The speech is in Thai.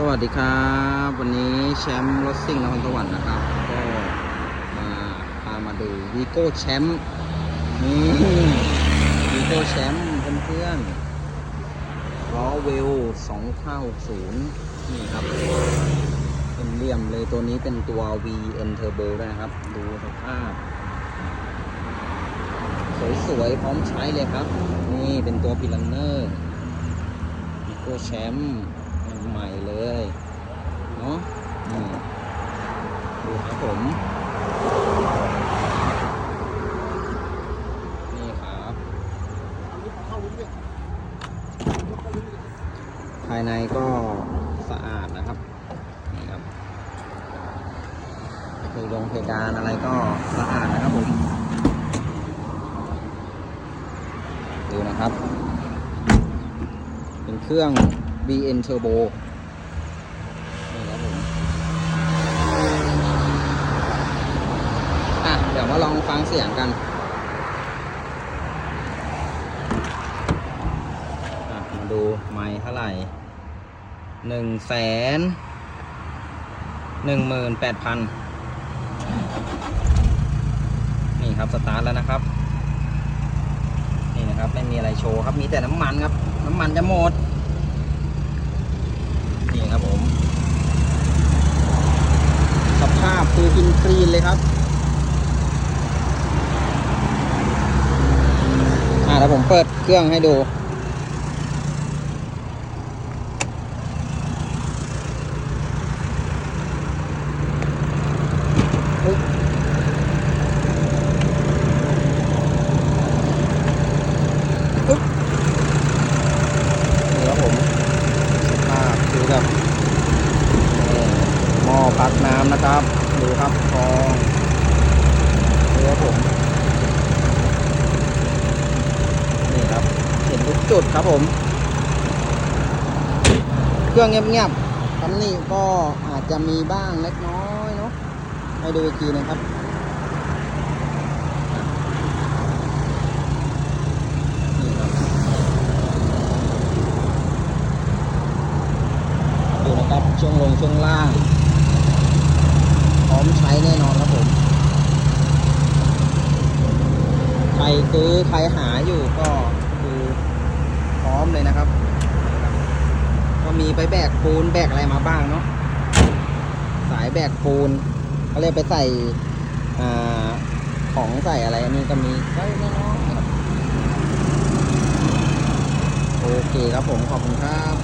สวัสดีครับ วันนี้แชมป์รถซิ่งนครสวรรค์นะครับ ก็มาพามาดูวีโก้แชมป์นี่วีโก้แชมป์เพื่อนๆล้อเวล2560นี่ครับเป็นเหลี่ยมเลยตัวนี้เป็นตัว VN Turbo ด้วยนะครับ ดูสภาพ สวยๆ พร้อมใช้เลยครับ นี่เป็นตัวพิลันเนอร์วีโก้แชมป์ ใหม่เลยเนาะดูครับผม นี่ครับ ภายในก็สะอาดนะครับนี่ครับเพดงเพดานอะไรก็สะอาดนะครับผม ดูนะครับ เป็นเครื่อง BN Turbo นี่ครับผมอะเดี๋ยวมาลองฟังเสียงกันมาดูไมค์เท่าไหร่หนึ่งแสนหนึ่งหมื่นแปดพันนี่ครับสตาร์ทแล้วนะครับ นี่นะครับ ไม่มีอะไรโชว์ครับ มีแต่น้ำมันครับ น้ำมันจะหมด นี่ครับผม สภาพคือกินคลีน เลยครับอ่าแล้วผมเปิดเครื่องให้ดู เฮ้ยปึ๊บนี่ครับผมสภาพคือแบบนี่ห ม้อพักน้ำนะครับ ดูครับทองดูครับผม นี่ครับ เห็นทุกจุดครับผม เครื่องเงียบๆตำหนิก็อาจจะมีบ้างเล็กน้อยเนาะ ให้ดูอีกทีหนึงครับนี่ครับดูนะครับช่วงลงช่วงล่าง ร้อมใช้แน่นอนครับผม ใครซื้อใครหาอยู่ก็คือพร้อมเลยนะครับ ก็มีไปแบกปูนแบกอะไรมาบ้างเนาะ สายแบกปูนเขาเรียกไปใส่ของใส่อะไรอันนี้ก็มีไว้น้อยๆครับโอเคครับผมขอบคุณครับ